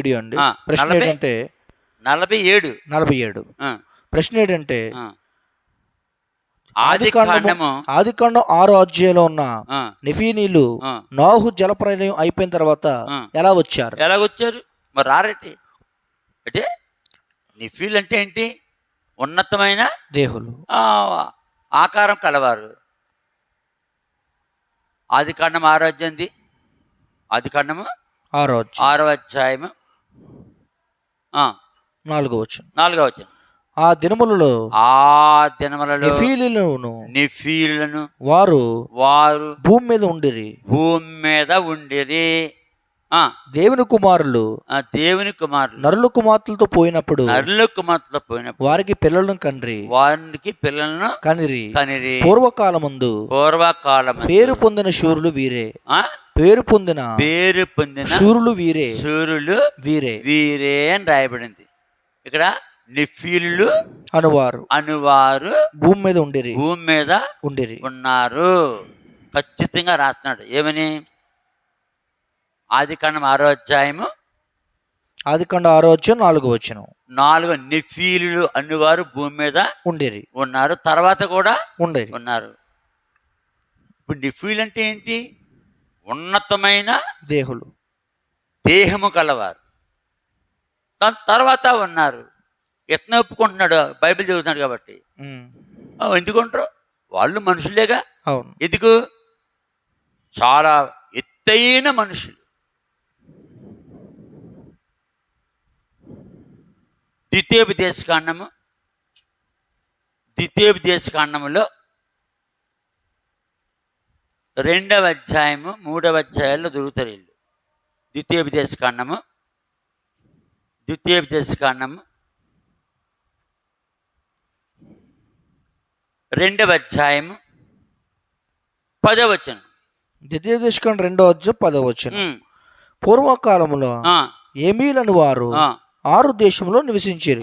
Video అండి. ప్రశ్న? ఏంటంటే నలభై ఏడు. నలభై ఏడు. ప్రశ్న ఏంటంటే. ఆది కాండం ఆరో అధ్యాయంలో ఉన్న నిఫీనీలు. నాహు జలప్రలయం అయిపోయిన తర్వాత. ఎలా వచ్చారు? ఎలాగొచ్చారు? మరి రారేటి అంటే నిఫీల్ అంటే ఏంటి? ఉన్నతమైన దేహులు. ఆకారం కలవారు. ఆది కాండం ఆరో అధ్యాయంది ఆది కాండము ఆరో ఆరో అధ్యాయము నాలుగో వచ్చిన నాలుగో వచ్చిన ఆ దినములలో ఆ దినములలో నిఫీలును నిఫీలను వారు వారు భూమి మీద ఉండిరి. భూమి మీద ఉండిరి. ఆ, దేవుని కుమారులు ఆ దేవుని కుమారులు నరుల కుమార్తెలతో పోయినప్పుడు నరుల కుమార్తెలో పోయినప్పుడు వారికి పిల్లలను కండ్రి వారికి పిల్లలను కనిరి. కనిరి. పూర్వకాలమందు పూర్వకాలం పేరు పొందిన శూరులు వీరే. ఆ, పేరు పొందిన పేరు పొందిన శూరులు వీరే. సూర్యులు వీరే. వీరే అని రాయబడింది. ఇక్కడ నిఫీలు అనువారు. అనువారు భూమి మీద ఉండిరి. భూమి మీద ఉండిరి. ఉన్నారు. ఖచ్చితంగా రాస్తున్నాడు. ఏమని? ఆది కాండం ఆరో అధ్యాయము ఆది కండ ఆరో వచ్చిన నాలుగో వచ్చిన నాలుగు నిఫీలు అనువారు భూమి మీద ఉండిరి. ఉన్నారు. తర్వాత కూడా ఉండేరి. ఉన్నారు. ఇప్పుడు నిఫీల్ అంటే ఏంటి? ఉన్నతమైన దేహులు. దేహము కలవారు దాని తర్వాత ఉన్నారు. ఎట్లా ఒప్పుకుంటున్నాడు బైబిల్ చదువుతున్నాడు కాబట్టి. ఎందుకుంటారు? వాళ్ళు మనుషులేగా? అవును. ఎందుకు? చాలా ఎత్తైన మనుషులు. ద్వితీయోపదేశ కాండము ద్వితీయోపదేశ కాండములో రెండవ అధ్యాయము మూడవ అధ్యాయాల్లో దొరుకుతారు వీళ్ళు. ద్వితీయోపదేశ కాండము. ద్వితీయోపదేశ కాండము. రెండవ అధ్యాయము. పదవచనం ద్వితీయ దేశకం రెండో అధ్యాయం పదో వచ్చిన ఉమ్, పూర్వకాలములో ఆ, ఏమీలను వారు ఆరు దేశంలో నివసించారు.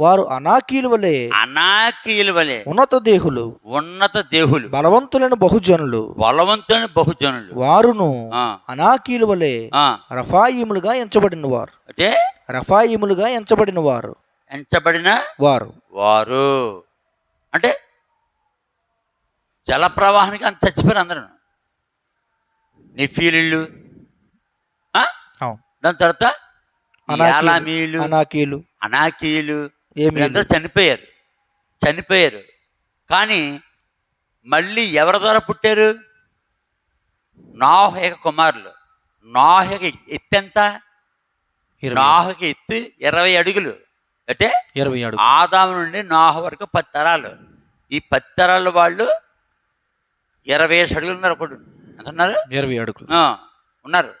వారు అనాకీలు వలె అనాకీయుల వలె ఉన్నత దేహులు ఉన్నత దేహులు బలవంతులైన బహుజనులు. బలవంతుని బహుజనులు. వారును అనాకీలు వలె. రఫాయిములుగా ఎంచబడిన వారు అంటే? రఫాయిములుగా ఎంచబడిన వారు ఎంచబడిన వారు. వారు. అంటే జల ప్రవాహానికి అంత చచ్చిపోయారు అందరూ. నిఫీలు. దాని తర్వాత అనాకీలు, అనాకీలు ఏమీలు వీళ్ళందరూ చనిపోయారు. చనిపోయారు. కానీ మళ్ళీ ఎవరి ద్వారా పుట్టారు? నాహక కుమారులు. నాహక ఎత్తెంత ఇరవై నాహక ఎత్తు ఇరవై అడుగులు. అంటే ఇరవై అడుగు ఆదాము నుండి నాహ వరకు పది తరాలు. ఈ పది తరాల వాళ్ళు ఇరవై అడుగులు ఉన్నారు ఒకడు ఎంత ఉన్నారు ఇరవై అడుగులు. ఉన్నారు.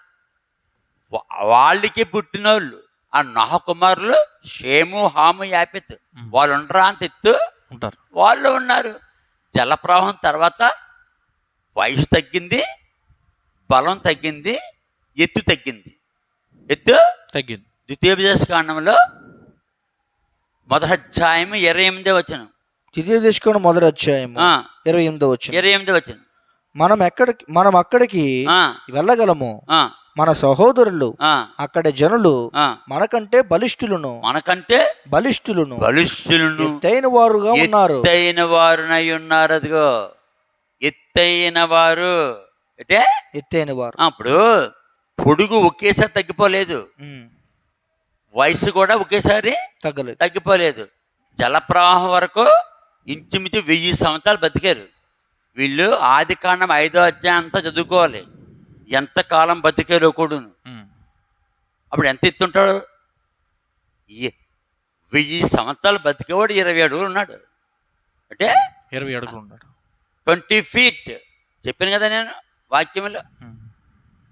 వాళ్ళకి పుట్టినోళ్ళు. ఆ నాహ కుమారులు షేము హాము యాపెత్ వాళ్ళు ఉండరా అంత ఎత్తు? ఉంటారు. వాళ్ళు ఉన్నారు. జలప్రవాహం తర్వాత వయసు తగ్గింది బలం తగ్గింది ఎత్తు తగ్గింది. ఎత్తు తగ్గింది. ద్వితీయోపదేశ కాండంలో మొదటి అధ్యాయం ఇరవై ఎనిమిదో వచ్చిన ద్వితీయ దేశకం మొదటి అధ్యాయము ఇరవై ఎనిమిదో వచ్చిన ఇరవై ఎనిమిదో వచ్చిన మనం ఎక్కడికి మనం అక్కడికి వెళ్ళగలము? మన సహోదరులు అక్కడి జనులు మనకంటే బలిష్ఠులను మనకంటే బలిష్ఠులను బలిష్ఠులను ఎత్తైన వారుగా ఉన్నారు. ఎత్తైన వారునై ఉన్నారు అదిగో. ఎత్తైన వారు. అంటే? ఎత్తైన వారు. ఆ, ఇప్పుడు పొడుగు ఒకేసారి తగ్గిపోలేదు. వయసు కూడా ఒకేసారి తగ్గలేదు. తగ్గిపోలేదు. జలప్రవాహం వరకు ఇంచుమించు వెయ్యి సంవత్సరాలు బతికారు. వీళ్ళు ఆది కాండం ఐదో అధ్యాయం అంతా చదువుకోవాలి. ఎంత కాలం బతికారో కూడాను. ఉమ్, అప్పుడు ఎంత ఎత్తుంటాడు? వెయ్యి సంవత్సరాలు బతికేవాడు ఇరవై అడుగులు ఉన్నాడు. అంటే ఇరవై అడుగులు ఉన్నాడు. Twenty feet. చెప్పాను కదా నేను వాక్యంలో.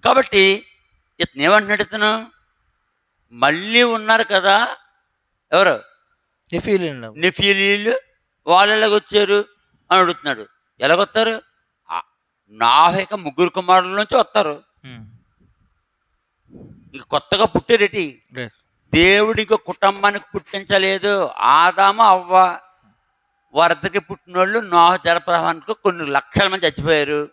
కాబట్టి ఇతను ఏమంటున్నాడు ఇతను? మళ్ళీ ఉన్నారు కదా. ఎవరు? నెఫీలీయులు. నిఫీలీలు వాళ్ళు ఎలాగొచ్చారు అని అడుగుతున్నాడు. ఎలాగొస్తారు నాహక ముగ్గురు కుమారుల నుంచి వస్తారు. కొత్తగా పుట్టారేటి. దేవుడికి కుటుంబానికి పుట్టించలేదు. ఆదాము అవ్వ వరదకి పుట్టినోళ్ళు నోహ జలప్రవాహానికి కొన్ని లక్షల మంది చచ్చిపోయారు.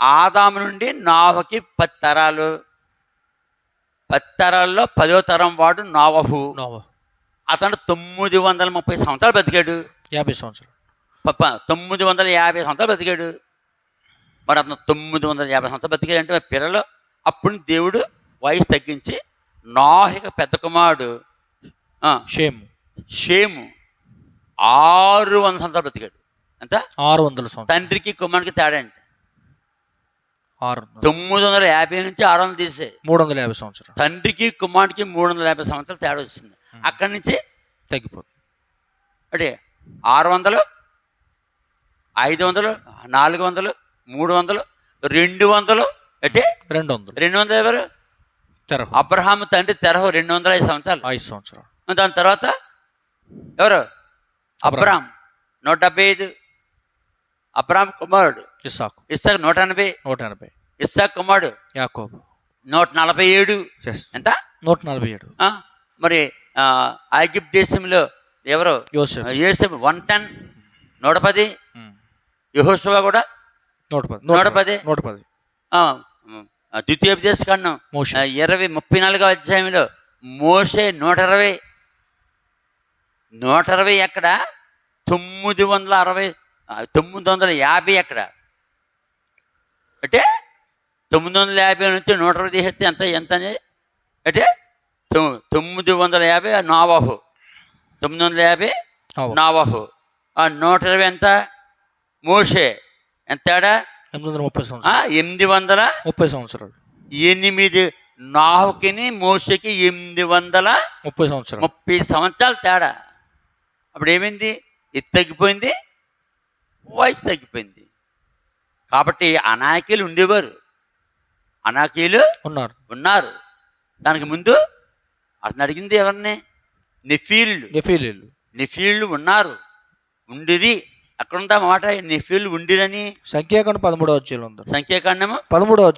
ఆదాము నుండి నాహకి పది తరాలు. పది తరాల్లో పదో తరం వాడు నావహు నోవా అతను తొమ్మిది వందల ముప్పై సంవత్సరాలు బతికాడు. యాభై సంవత్సరాలు. తొమ్మిది వందల యాభై సంవత్సరాలు బతికాడు. మరి అతను తొమ్మిది వందల యాభై సంవత్సరాలు బతికాడు. అంటే మరి పిల్లలు అప్పుడు దేవుడు వయసు తగ్గించి నాహిక పెద్ద కుమారుడు షేమ్. షేము ఆరు వందల సంవత్సరాలు బతికాడు. ఎంత? ఆరు వందల సంవత్సరాలు. తండ్రికి కుమారుడికి తేడా అంటే ఆరు. తొమ్మిది వందల యాభై నుంచి ఆరు వందలు తీసే మూడు వందల యాభై సంవత్సరాలు. తండ్రికి కుమారుడికి మూడు వందల యాభై సంవత్సరాలు తేడా వచ్చింది. అక్కడి నుంచి తగ్గిపోతుంది. అంటే ఆరు వందలు ఐదు వందలు నాలుగు వందలు మూడు వందలు రెండు వందలు అంటే రెండు వందలు. రెండు వందలు ఎవరు? తెరహు. అబ్రహాం తండ్రి తెరహు రెండు వందల ఐదు సంవత్సరాలు. ఐదు సంవత్సరాలు. దాని తర్వాత ఎవరు? అబ్రహాం. నూట డెబ్బై ఐదు. అబ్రహాం కుమారుడు. ఇస్సాకు. ఇస్సాక్ నూట ఎనభై. నూట ఎనభై. ఇస్సాక్ కుమారుడు. యాకోబు. నూట నలభై ఏడు. ఎంత? నూట నలభై ఏడు? మరి ఆ, ఐగిప్ట్ దేశంలో ఎవరు? యోసేఫ్ యేసు వన్ టెన్ నూట పది. యహోశివ కూడా నూట పది నూట పది. నూట పది ద్వితీయోపదేశ మోషే. ఇరవై ముప్పై నాలుగో అధ్యాయంలో మోసే నూట ఇరవై నూట ఇరవై ఎక్కడ? తొమ్మిది వందల అరవై తొమ్మిది వందల యాభై ఎక్కడ? అంటే తొమ్మిది వందల యాభై నుంచి నూట ఇరవై తీసేస్తే ఎంత ఎంత అంటే తొమ్మిది వందల యాభై నావాహు. తొమ్మిది వందల యాభై. నావాహు. ఆ నూట ఇరవై ఎంత? మోసే ఎంత తేడా ఎనిమిది వందల ముప్పై సంవత్సరాలు. ఎనిమిది వందల ముప్పై సంవత్సరాలు. ఎనిమిది నాహుకిని మోసకి ఎనిమిది వందల ముప్పై సంవత్సరాలు. ముప్పై సంవత్సరాలు తేడా. అప్పుడు ఏమైంది? ఇది తగ్గిపోయింది. వయసు తగ్గిపోయింది. కాబట్టి అనాయకులు ఉండేవారు. అనాకీలు ఉన్నారు. ఉన్నారు. దానికి ముందు అతను అడిగింది ఎవరిని? నెఫీళ్ళు నెఫీలీలు. నెఫీళ్ళు ఉన్నారు. ఉండిరి అక్కడ ఉందా మాట నెఫీళ్ళు ఉండిరని. సంఖ్యాకాండ పదమూడో అధ్యాయులు ఉంది. సంఖ్యాకాండము? పదమూడో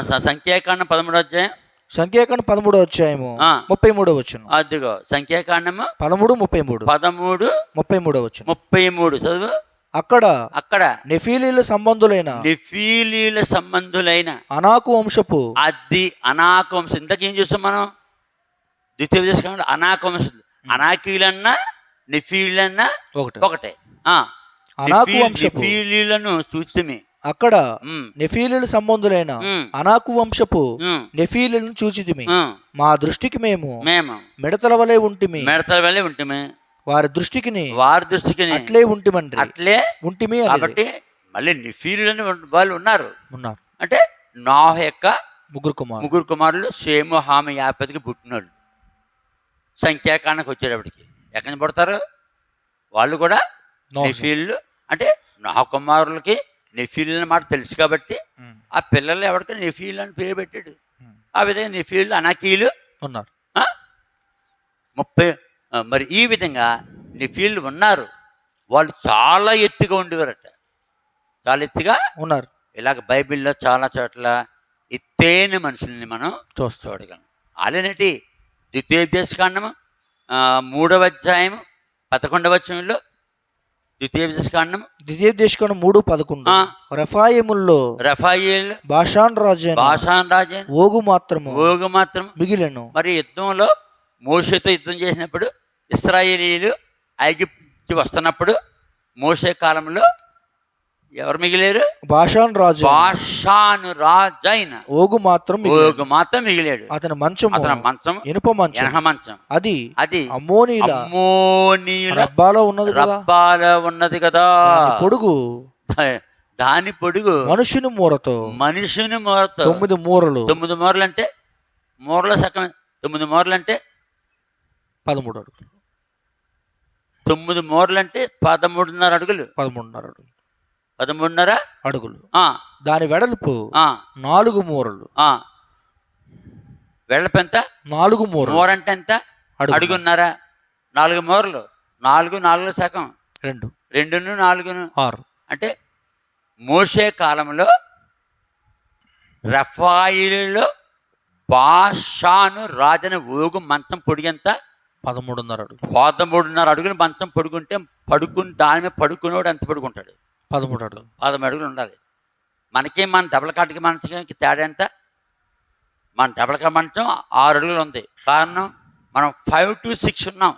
స- సంఖ్యాకాండం పదమూడు అధ్యాయం. సంఖ్యాకాండ పదమూడో అధ్యాయము. ఆ. ముప్పై మూడో వచ్చిన అదిగో సంఖ్యాకాండము? పదమూడు ముప్పై మూడు. పదమూడు ముప్పై మూడో వచ్చిన ముప్పై మూడు. చదువు. అక్కడ అక్కడ. నెఫీలీల సంబంధులైన నిఫీలీల సంబంధులైన అనాకు వంశపు అది అనాకంశం ఇంతకు ఏం చూస్తాం మనం? ద్వితీయ చేసుకున్నాడు అనాకంశం అనాకీలన్నా నిఫీలన్నా ఒకటి. ఒకటే. ఆ. అనాకు వంశపు నిఫీలీలను చూస్తే అక్కడ నెఫీలీల సంబంధులైన. అనాకు వంశపు నెఫీలను చూచితిమి. మా దృష్టికి మేము మేము మిడతల వలె ఉంటిమి. మెడతల వెళ్ళి ఉంటమే. వారి దృష్టికి వారి దృష్టికి అట్లే ఉంటిమండ్రి. అట్లే ఉంటిమి అని కాబట్టి మళ్ళీ నిఫీలులని వాళ్ళు ఉన్నారు. ఉన్నారు. అంటే నాహ యొక్క ముగ్గురు కుమారు ముగ్గురు కుమారులు షేము హామి యాపతికి పుట్టినోళ్ళు. సంఖ్యాకాండకు వచ్చేటప్పటికి. ఎక్కడి నుంచి పుడతారు? వాళ్ళు కూడా. నెఫీళ్ళు అంటే నా కుమారులకి నెఫీలు అనే మాట తెలుసు కాబట్టి. ఆ పిల్లలు ఎవరికి నెఫీలు అని పేరు పెట్టాడు. ఆ విధంగా నెఫీలు అనాకీలు ఉన్నారు? ముప్పై మరి ఈ విధంగా నెఫీళ్ళు ఉన్నారు. వాళ్ళు చాలా ఎత్తుగా ఉండేవారట. చాలా ఎత్తుగా ఉన్నారు. ఇలాగ బైబిల్లో చాలా చోట్ల ఎత్తైన మనుషుల్ని మనం చూస్తాం. చూడగలం. అలానేటి ద్వితీయోపదేశకాండము మూడవ అధ్యాయం పదకొండవ వచనంలో ద్వితీయోపదేశకాండము ద్వితీయ దేశకం మూడు పదకొండు. రఫాయముల్లో రఫాయిల్ బాషాన్ రాజు బాషాన్ రాజే ఓగు మాత్రము ఓగు మాత్రం మిగిలెను. మరి యుద్ధంలో మోషేతో యుద్ధం చేసినప్పుడు ఇస్రాయేలీలు ఐగిప్తి వస్తున్నప్పుడు మోషే కాలంలో ఎవరు మిగిలేరు? బాషాన్ రాజు బాషాను రాజైన. ఓగు మాత్రం. ఓగు మాత్రం మిగిలాడు. అతని మంచము అతని మంచం ఇనుప మంచం. ఎనహ మంచం. అది అది అమ్మోనీల అమ్మోనీల రబ్బాలో ఉన్నది కదా. రబ్బాల ఉన్నది కదా. పొడుగు దాని పొడుగు మనుషుని మూరతో. మనిషిని మూరతో. తొమ్మిది మూరలు. తొమ్మిది మూరలు అంటే మూరల సగం తొమ్మిది మూరలు అంటే పదమూడు అడుగులు. తొమ్మిది మూరలు అంటే పదమూడున్నర అడుగులు. పదమూడున్నర అడుగులు. పదమూడున్నర? అడుగులు. ఆ, దాని వెడల్పు నాలుగు మూరలు. వెడల్పు ఎంత? నాలుగు మూరలు. మూర అంటే ఎంత? అడుగు అడుగున్నర. నాలుగు మూరలు. నాలుగు నాలుగు సగం. రెండు. రెండును నాలుగును. ఆరు. అంటే మోసే కాలంలో రఫాయిలో బాషాను రాజని ఓగు మంచం పొడిగంత పదమూడున్నర అడుగులు. పదమూడున్నర అడుగులు మంచం పొడుగుంటే పడుకుని దాని మీద పడుకునేవాడు ఎంత పడుకుంటాడు? పదమూడు అడుగులు పదమూడు అడుగులు ఉండాలి. మనకి మన డబల్ కాటికి మనకి తేడా ఎంత? మన డబల్ కా మంచం ఆరు అడుగులు ఉంది. కారణం మనం ఫైవ్ టు సిక్స్ ఉన్నాం.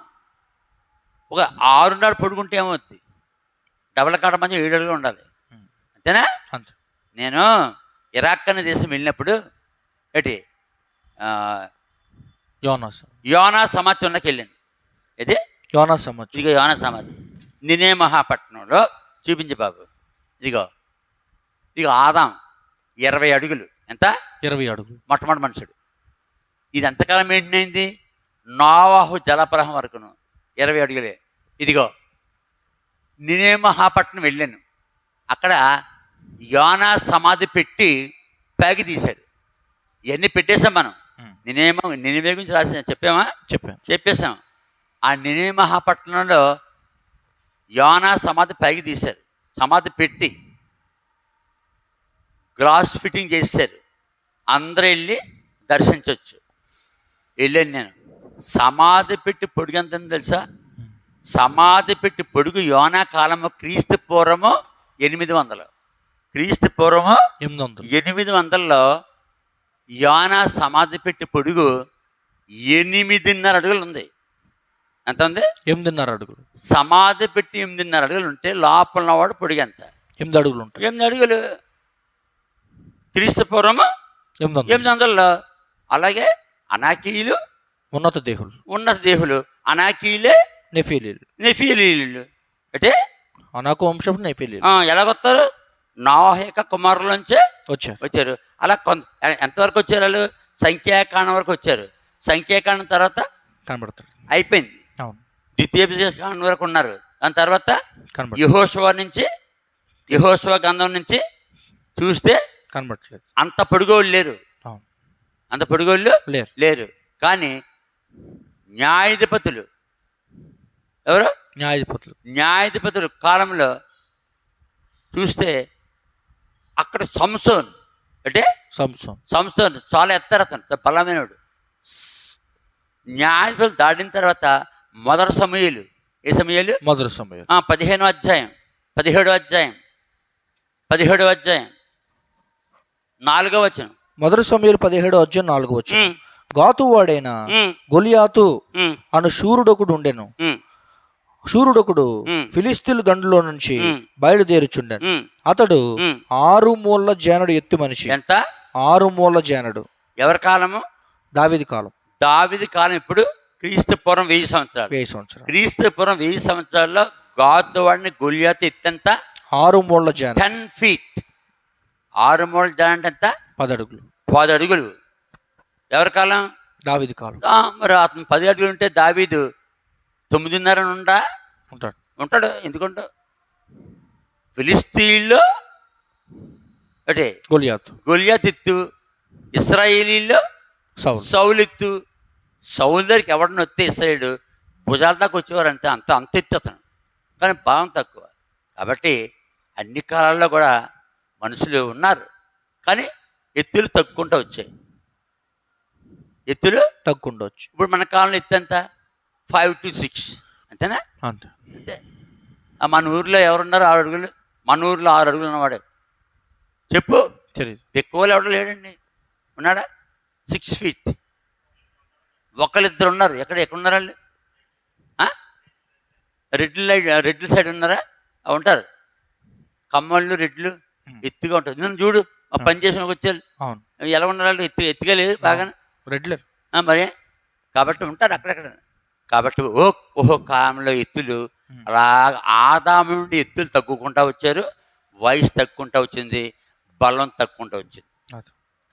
ఒక ఆరున్నర పడుకుంటే ఏమవుద్ది? డబల్ కాడ మంచం ఏడు అడుగులు ఉండాలి. అంతేనా? అంతే. నేను ఇరాక్ అనే దేశం వెళ్ళినప్పుడు ఏంటి? ఆ, యోనాస్. యోనా సమాధి ఉన్నకి వెళ్ళాను ఇది యోనాస్ సమాధి. ఇదిగో యోనా సమాధి. నినే మహాపట్నంలో చూపించు బాబు. ఇదిగో. ఇదిగో ఆదాం. ఇరవై అడుగులు. ఎంత? ఇరవై అడుగులు. మొట్టమొదటి మనుషుడు. ఇది ఎంతకాలం మెయింటైన్ అయింది నోవాహు జలప్రహం వరకును. ఇరవై అడుగులే. ఇదిగో. నినే మహాపట్నం వెళ్ళాను. అక్కడ యోనా సమాధి పెట్టి ప్యాగి తీశారు ఇవన్నీ పెట్టేశాం మనం. నినేమో నినివే గురించి రాసిన చెప్పామా చెప్పాను. చెప్పేశాం. ఆ నినే మహాపట్నంలో యోనా సమాధి పైకి తీశారు. సమాధి పెట్టి గ్లాస్ ఫిట్టింగ్ చేశారు. అందరూ వెళ్ళి దర్శించవచ్చు వెళ్ళాను నేను. సమాధి పెట్టి పొడుగు ఎంత తెలుసా? సమాధి పెట్టి పొడుగు యోనా కాలము క్రీస్తు పూర్వము ఎనిమిది వందలు. క్రీస్తు పూర్వము ఎనిమిది వందలు. ఎనిమిది వందల్లో యోనా సమాధి పెట్టి పొడుగు ఎనిమిదిన్నర అడుగులు ఉంది. ఎంత ఉంది ఎనిమిదిన్నర అడుగులు. సమాధి పెట్టి ఎనిమిదిన్నర అడుగులు ఉంటే లోపల ఉన్నవాడు పొడుగు ఎంత ఎనిమిది అడుగులు ఉంటాయి. ఎనిమిది అడుగులు? క్రీస్తు పూర్వము? ఎనిమిది వందలు. అలాగే అనాకీయులు? ఉన్నత దేహులు. ఉన్నత దేహులు. అనాకీయులే? నెఫీలీలు. నెఫీలీలు. అంటే? అనాకు వంశపు నెఫీలీలు. ఎలాగొస్తారు నోహ యొక్క కుమారులోంచే వచ్చారు. వచ్చారు. అలా కొంత ఎంతవరకు వచ్చారు వాళ్ళు? సంఖ్యాకాండం వరకు వచ్చారు. సంఖ్యాకాండం తర్వాత కనబడతాడు అయిపోయింది. అవును ద్వితీయ కాండం వరకు ఉన్నారు. దాని తర్వాత యహోశవ నుంచి యహోశవ గంధం నుంచి చూస్తే కనబడట్లేదు. అంత పొడుగోళ్ళు లేరు. అంత పొడుగోళ్ళు లేరు. లేరు. కానీ న్యాయాధిపతులు. ఎవరు? న్యాయాధిపతులు. న్యాయాధిపతులు కాలంలో చూస్తే అక్కడ సంసోన్. అంటే సంసం సంస్థను చాలా ఎత్తారు అతను బలమైనడు న్యాయాధిపతులు దాటిన తర్వాత మొదటి సమయాలు. ఏ సమయాలు? మొదటి సమయం ఆ, పదిహేనో అధ్యాయం. పదిహేడో అధ్యాయం. పదిహేడో అధ్యాయం. నాలుగో వచనం. మొదటి సమయంలో పదిహేడు అధ్యాయం నాలుగు ఉమ్, గాతు వాడైన గొలియాతు అను శూరుడొకడు ఉండెను. శూరుడొకడు. ఫిలిస్తీన్ దండులో నుంచి. బయలుదేరుచుండెను. అతడు. ఆరు మూల జానుడు ఎత్తి మనిషి. ఎంత? ఆరు మూల జానుడు. ఎవరి కాలము? దావిది కాలం. దావిది కాలం ఇప్పుడు క్రీస్తు పూర్వం వెయ్యి సంవత్సరాలు. వెయ్యి సంవత్సరం క్రీస్తు పూర్వం వెయ్యి సంవత్సరాల్లో గాదు వాడిని గొలియాత ఎత్తెంత? ఆరు మూల జాను. Ten feet. ఆరు మూల జాయింట్ ఎంత? పది అడుగులు పది అడుగులు ఎవరి కాలం? దావిది కాలం. మరి అతను పది అడుగులు ఉంటే దావీదు తొమ్మిదిన్నర ఉండా ఉంటాడు. ఉంటాడు. ఎందుకుంటా ఫిలిస్తీన్లో అంటే గొలియాతు గొలియాత్ ఎత్తు. ఇస్రాయేలీలో సౌలు. సౌలెత్తు. ఎవడన్నా వస్తే ఇస్రాయేడు భుజాల దాకా వచ్చేవారు అంతే అంత అంత ఎత్తు అతను. కానీ భావం తక్కువ. కాబట్టి అన్ని కాలాల్లో కూడా మనుషులు ఉన్నారు. కానీ ఎత్తులు తగ్గుకుంటూ వచ్చాయి. ఎత్తులు తగ్గుండొచ్చు ఇప్పుడు మన కాలంలో ఎత్తు ఎంత? Five to six. అంతేనా? అంతే. మన ఊర్లో ఎవరున్నారు ఆరు అడుగులు మన ఊర్లో ఆరు అడుగులు ఉన్నవాడు. చెప్పు. ఎక్కువ ఎవడు లేడండి. ఉన్నాడా? Six feet. ఒకళ్ళిద్దరు ఉన్నారు ఎక్కడ ఎక్కడ ఉన్నారు వాళ్ళు? ఆ? రెడ్లు లైట్ రెడ్ల సైడ్ ఉన్నారా? ఆ, ఉంటారు. కమ్మళ్ళు రెడ్లు ఎత్తుగా ఉంటారు. నన్ను చూడు ఆ పని చేసిన అవును. ఎలా ఉన్నారు వాళ్ళు? ఎత్తు ఎత్తుగా లేదు బాగా రెడ్లర్ మరి? కాబట్టి ఉంటారు అక్కడక్కడ. కాబట్టి ఓ ఓహో కాలంలో ఎత్తులు అలా ఆదాము నుండి ఎత్తులు తగ్గుకుంటా వచ్చారు. వయసు తగ్గుకుంటా వచ్చింది. బలం తగ్గుకుంటా వచ్చింది.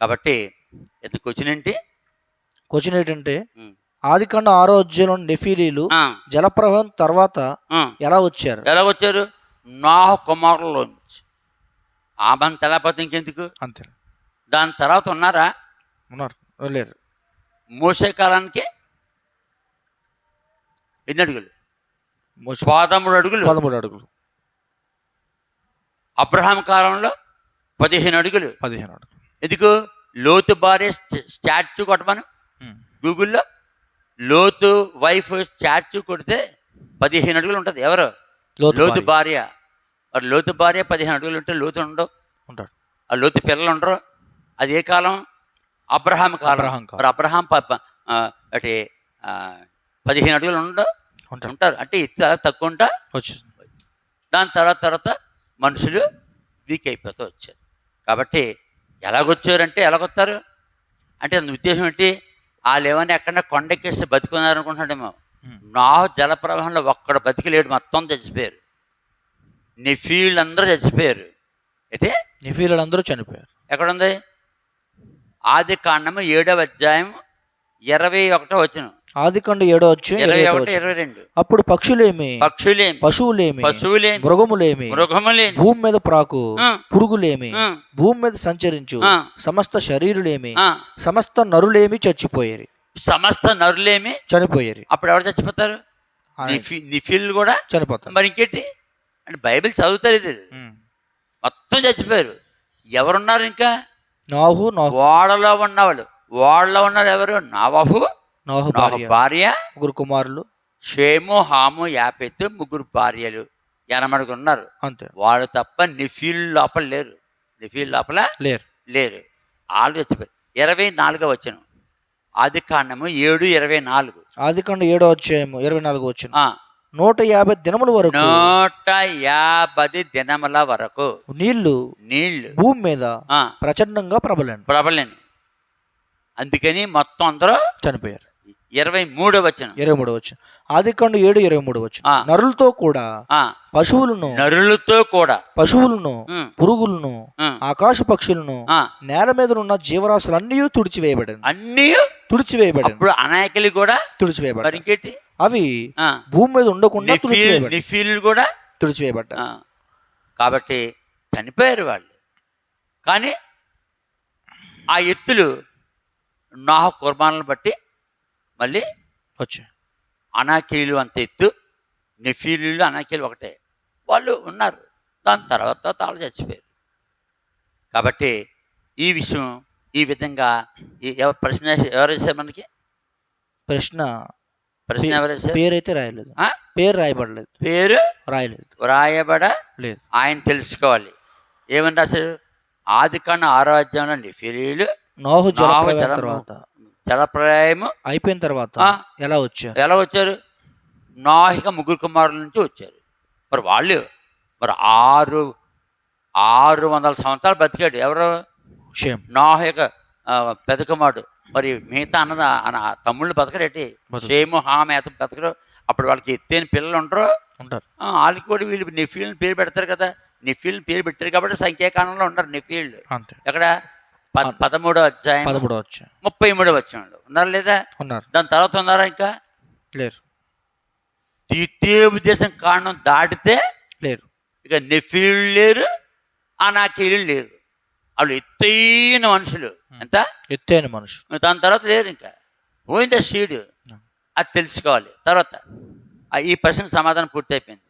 కాబట్టి ఇతనికి వచ్చినంటే క్వశ్చన్ ఏంటంటే ఆది కాండ ఆరో అధ్యాయంలో నెఫీలీలు జలప్రవాహం తర్వాత. ఎలా వచ్చారు? ఎలా వచ్చారు? నాహ కుమారులో నుంచి ఆమెను తెలపతి ఇంకెందుకు? అంతే. దాని తర్వాత ఉన్నారా? ఉన్నారు. లేరు మోసే కాలానికి ఎన్ని అడుగులు? పదమూడు అడుగులు. పదమూడు అడుగులు. అబ్రహాం కాలంలో పదిహేను అడుగులు. పదిహేను అడుగులు. ఎందుకు? లోతు భార్య స్ట- స్టాచ్యూ కొట్టమను. గూగుల్లో లోతు వైఫ్ స్టాచ్యూ కొడితే పదిహేను అడుగులు ఉంటుంది. ఎవరు? లోతు భార్య. మరి లోతు భార్య పదిహేను అడుగులు ఉంటే లోతు ఉండవు ఉంటాడు. ఆ లోతు పిల్లలు ఉండరు. అది ఏ కాలం? అబ్రహాం కాలం. మరి అబ్రహాం అంటే పదిహేను అడుగులు ఉండ ఉంటారు. అంటే ఎత్తు అలా తక్కువ ఉంటా. దాని తర్వాత తర్వాత మనుషులు వీక్ అయిపోతూ వచ్చారు. కాబట్టి ఎలాగొచ్చారంటే ఎలాగొస్తారు అంటే ఉద్దేశం ఏంటి? వాళ్ళు ఏమైనా ఎక్కడన్నా కొండెక్కేసి బతుకున్నారు అనుకుంటున్నాడేమో ఉమ్. నా జల ప్రవాహంలో ఒక్కడ బతికిలేడు మొత్తం చచ్చిపోయారు. నెఫీళ్ళు అందరూ చచ్చిపోయారు. అయితే నిఫీలందరూ చనిపోయారు. ఎక్కడుంది? ఆది కాండము ఏడవ అధ్యాయం ఇరవై ఒకటో వచ్చిన ఆదికండ ఏడో వచ్చి ఇరవై ఇరవై ఒకటి ఇరవై రెండు. అప్పుడు పక్షులేమి? పక్షులేమి. పశువులేమి? పశువులేమి. మృగములేమి? మృగములేమి. భూమి మీద ప్రాకు పురుగులేమి? భూమి మీద సంచరించు. సమస్త శరీరులేమి. సమస్త నరులేమి చచ్చిపోయేరి. సమస్త నరులేమి చనిపోయేరి. అప్పుడు ఎవరు చచ్చిపోతారు? నిఫిల్ కూడా చనిపోతారు. మరి ఇంకేంటి? అంటే బైబిల్ చదువుతారు ఇది. మొత్తం చచ్చిపోయారు. ఎవరున్నారు ఇంకా? నాహు నాహు. ఓడలో ఉన్నవాళ్ళు. ఓడలో ఉన్నది ఎవరు? నావహు. నాహు భార్య. ముగ్గురు కుమారులు. షేము హాము యాపెత్తు ముగ్గురు భార్యలు ఎనమడుగు ఉన్నారు అంతే. వాళ్ళు తప్ప నిఫీల్ లోపల లేరు. నిఫీల్ లోపల లేరు. లేరు. వాళ్ళు చచ్చిపోయారు. ఇరవై నాలుగో వచ్చిన ఆది కాండము ఏడు ఇరవై నాలుగు. ఆదికండ ఏడో అధ్యాయము ఇరవై నాలుగు వచ్చిన నూట యాభై దినముల వరకు నూట యాభై దినముల వరకు నీళ్ళు నీళ్ళు భూమి మీద ప్రచండంగా ప్రబలండి ప్రబలేను. అందుకని మొత్తం అందరూ చనిపోయారు. ఇరవై మూడో వచ్చిన ఇరవై మూడు వచ్చిన ఆదికండ ఏడు ఇరవై మూడు వచ్చిన ఆ. నరులతో కూడా పశువులను నరులతో కూడా. పశువులను పురుగులను ఆకాశ పక్షులను నేల మీద ఉన్న జీవరాశులన్నీ తుడిచివేయబడింది అన్నీ తుడిచివేయబడింది అప్పుడు అనాయకులు కూడా మరి తుడిచివేయబడ్డాయి ఇంకేంటి అవి భూమి మీద ఉండకుండా నిఫీల్ కూడా తుడిచివేయబడ్డాయి ఆ, కాబట్టి చనిపోయారు వాళ్ళు. కానీ ఆ ఎత్తులు నాహ కుర్బాలను బట్టి మళ్ళీ వచ్చాయి అనాకీలు అంత ఎత్తు నెఫీలు అనాకీలు ఒకటే. వాళ్ళు ఉన్నారు. దాని తర్వాత తాళ్ళు చచ్చిపోయారు. కాబట్టి ఈ విషయం ఈ విధంగా ప్రశ్న ఎవరు వేసారు మనకి? ప్రశ్న ప్రశ్న ఎవరు వేసారు పేరైతే రాయలేదు. ఆ? పేరు రాయబడలేదు. పేరు రాయలేదు. వ్రాయబడ లేదు. ఆయన తెలుసుకోవాలి. ఏమని రాశారు? ఆది కన్నా ఆరో అధ్యాయంలో నెఫీలీలు నోహు జలప్రలయం తర్వాత జలప్రయాయము అయిపోయిన తర్వాత. ఎలా వచ్చారు? ఎలా వచ్చారు? నాహిక ముగ్గురు కుమారుల నుంచి వచ్చారు. మరి వాళ్ళు మరి ఆరు ఆరు వందల సంవత్సరాలు బతికాడు. ఎవరు? నాహిక పెద్ద కుమారుడు. మరి మిగతా అన్నద అన్న తమ్ముళ్ళు బతకరేటి బతకరు. సేము హామేత బతకరు. అప్పుడు వాళ్ళకి ఎత్తైన పిల్లలు ఉంటారు. ఉంటారు వాళ్ళకి కూడా వీళ్ళు నెఫీల్ని పేరు పెడతారు కదా. నెఫీల్ని పేరు పెట్టారు కాబట్టి సంఖ్యాకాలంలో ఉంటారు అంతే. ఎక్కడ? పదమూడో అధ్యాయం పదమూడో వచ్చా. ముప్పై మూడో వచ్చాడు ఉన్నారు లేదా? ఉన్నారు. దాని తర్వాత ఉన్నారా ఇంకా? లేరు. ద్వితీయోపదేశం కారణం దాటితే లేరు. ఇక నెఫీలు లేరు అనాకీలు లేరు. వాళ్ళు ఎత్తైన మనుషులు. ఎంత? ఎత్తైన మనుషులు. దాని తర్వాత లేరు ఇంకా. పోయిందా సీడు? అది తెలుసుకోవాలి. తర్వాత ఆ ఈ ప్రశ్నకు సమాధానం పూర్తి అయిపోయింది